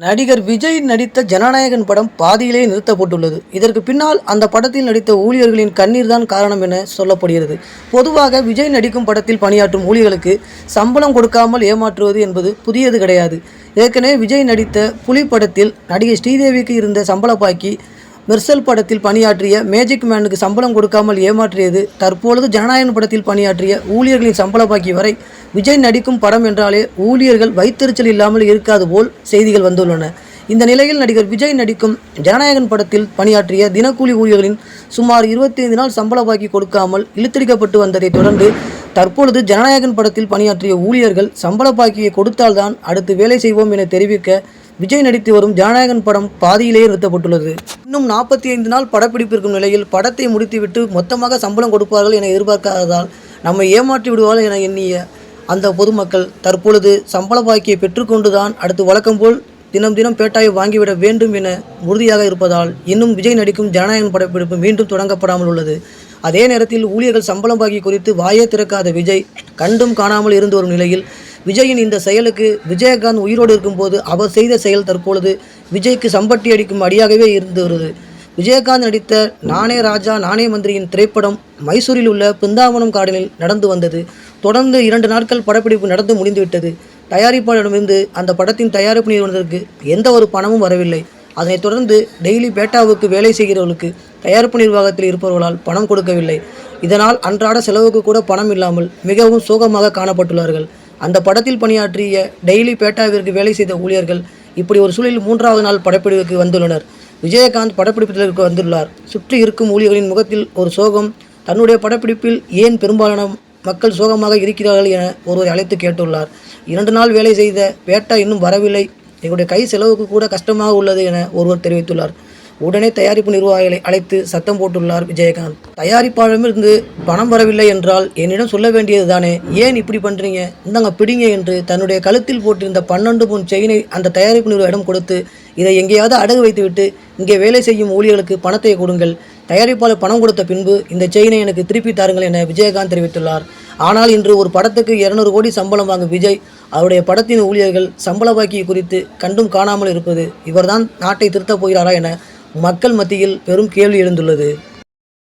நடிகர் விஜய் நடித்த ஜனநாயகன் படம் பாதியிலே நிறுத்தப்பட்டுள்ளது. இதற்கு பின்னால் அந்த படத்தில் நடித்த ஊழியர்களின் கண்ணீர் தான் காரணம் என சொல்லப்படுகிறது. பொதுவாக விஜய் நடிக்கும் படத்தில் பணியாற்றும் ஊழியர்களுக்கு சம்பளம் கொடுக்காமல் ஏமாற்றுவது என்பது புதியது கிடையாது. ஏற்கனவே விஜய் நடித்த புலி படத்தில் நடிகை ஸ்ரீதேவிக்கு இருந்த சம்பள பாக்கி மெர்சல் படத்தில் பணியாற்றிய மேஜிக் மேனுக்கு சம்பளம் கொடுக்காமல் ஏமாற்றியது தற்பொழுது ஜனநாயகன் படத்தில் பணியாற்றிய ஊழியர்களின் சம்பள பாக்கி வரை விஜய் நடிக்கும் படம் என்றாலே ஊழியர்கள் வைத்தறிச்சல் இல்லாமல் இருக்காது போல் செய்திகள் வந்துள்ளன. இந்த நிலையில் நடிகர் விஜய் நடிக்கும் ஜனநாயகன் படத்தில் பணியாற்றிய தினக்கூலி ஊழியர்களின் சுமார் 25 நாள் சம்பள பாக்கி கொடுக்காமல் இழுத்தடிக்கப்பட்டு வந்ததை தொடர்ந்து தற்பொழுது ஜனநாயகன் படத்தில் பணியாற்றிய ஊழியர்கள் சம்பள பாக்கியை கொடுத்தால்தான் அடுத்து வேலை செய்வோம் என தெரிவிக்க விஜய் நடித்து வரும் ஜனநாயகன் படம் பாதியிலேயே நிறுத்தப்பட்டுள்ளது. இன்னும் நாற்பத்தி ஐந்து நாள் படப்பிடிப்பிருக்கும் நிலையில் படத்தை முடித்துவிட்டு மொத்தமாக சம்பளம் கொடுப்பார்கள் என எதிர்பார்க்காததால் நம்மை ஏமாற்றி விடுவார்கள் என எண்ணிய அந்த பொதுமக்கள் தற்பொழுது சம்பள பாக்கியை பெற்றுக்கொண்டுதான் அடுத்து வழக்கம் போல் தினம் தினம் பேட்டாயை வாங்கிவிட வேண்டும் என உறுதியாக இருப்பதால் இன்னும் விஜய் நடிக்கும் ஜனநாயகன் படப்பிடிப்பு மீண்டும் தொடங்கப்படாமல் உள்ளது. அதே நேரத்தில் ஊழியர்கள் சம்பளம் பாக்கி குறித்து வாயே திறக்காத விஜய் கண்டும் காணாமல் இருந்து வரும் நிலையில் விஜயின் இந்த செயலுக்கு விஜயகாந்த் உயிரோடு இருக்கும்போது அவர் செய்த செயல் தற்பொழுது விஜய்க்கு சம்பட்டி அடிக்கும் அடியாகவே இருந்து வருது. விஜயகாந்த் நடித்த நானே ராஜா நானே மந்திரியின் திரைப்படம் மைசூரில் உள்ள பிருந்தாவனம் கார்டனில் நடந்து வந்தது. தொடர்ந்து இரண்டு நாட்கள் படப்பிடிப்பு நடந்து முடிந்துவிட்டது. தயாரிப்பாளரிடமிருந்து அந்த படத்தின் தயாரிப்பு நிறுவனத்திற்கு எந்த ஒரு பணமும் வரவில்லை. அதனைத் தொடர்ந்து டெய்லி பேட்டாவுக்கு வேலை செய்கிறவர்களுக்கு தயாரிப்பு நிர்வாகத்தில் இருப்பவர்களால் பணம் கொடுக்கவில்லை. இதனால் அன்றாட செலவுக்கு கூட பணம் இல்லாமல் மிகவும் சோகமாக காணப்பட்டுள்ளார்கள். அந்த படத்தில் பணியாற்றிய டெய்லி பேட்டாவிற்கு வேலை செய்த ஊழியர்கள் இப்படி ஒரு சூழலில் மூன்றாவது நாள் படப்பிடிப்புக்கு வந்துள்ளனர். விஜயகாந்த் படப்பிடிப்பதற்கு வந்துள்ளார். சுற்றி இருக்கும் ஊழியர்களின் முகத்தில் ஒரு சோகம். தன்னுடைய படப்பிடிப்பில் ஏன் பெரும்பாலான மக்கள் சோகமாக இருக்கிறார்கள் என ஒருவரை அழைத்து கேட்டுள்ளார். இரண்டு நாள் வேலை செய்த பேட்டா இன்னும் வரவில்லை. எங்களுடைய கை செலவுக்கு கூட கஷ்டமாக உள்ளது என ஒருவர் தெரிவித்துள்ளார். உடனே தயாரிப்பு நிர்வாகிகளை அழைத்து சத்தம் போட்டுள்ளார் விஜயகாந்த். தயாரிப்பாளரிடமிருந்து பணம் வரவில்லை என்றால் என்னிடம் சொல்ல வேண்டியது தானே? ஏன் இப்படி பண்ணுறீங்க இந்தாங்க பிடிங்க என்று தன்னுடைய கழுத்தில் போட்டிருந்த பன்னெண்டு பொன் செயினை அந்த தயாரிப்பு நிறுவனம் கொடுத்து இதை எங்கேயாவது அடகு வைத்துவிட்டு இங்கே வேலை செய்யும் ஊழியர்களுக்கு பணத்தை கொடுங்கள். தயாரிப்பாளர் பணம் கொடுத்த பின்பு இந்த செயினை எனக்கு திருப்பி தாருங்கள் என விஜயகாந்த் தெரிவித்துள்ளார். ஆனால் இன்று ஒரு படத்துக்கு இருநூறு கோடி சம்பளம் வாங்கும் விஜய் அவருடைய படத்தின் ஊழியர்கள் சம்பள பாக்கியை குறித்து கண்டும் காணாமல் இருப்பது இவர்தான் நாட்டை திருத்தப் போகிறாரா என மக்கள் மத்தியில் பெரும் கேள்வி எழுந்துள்ளது.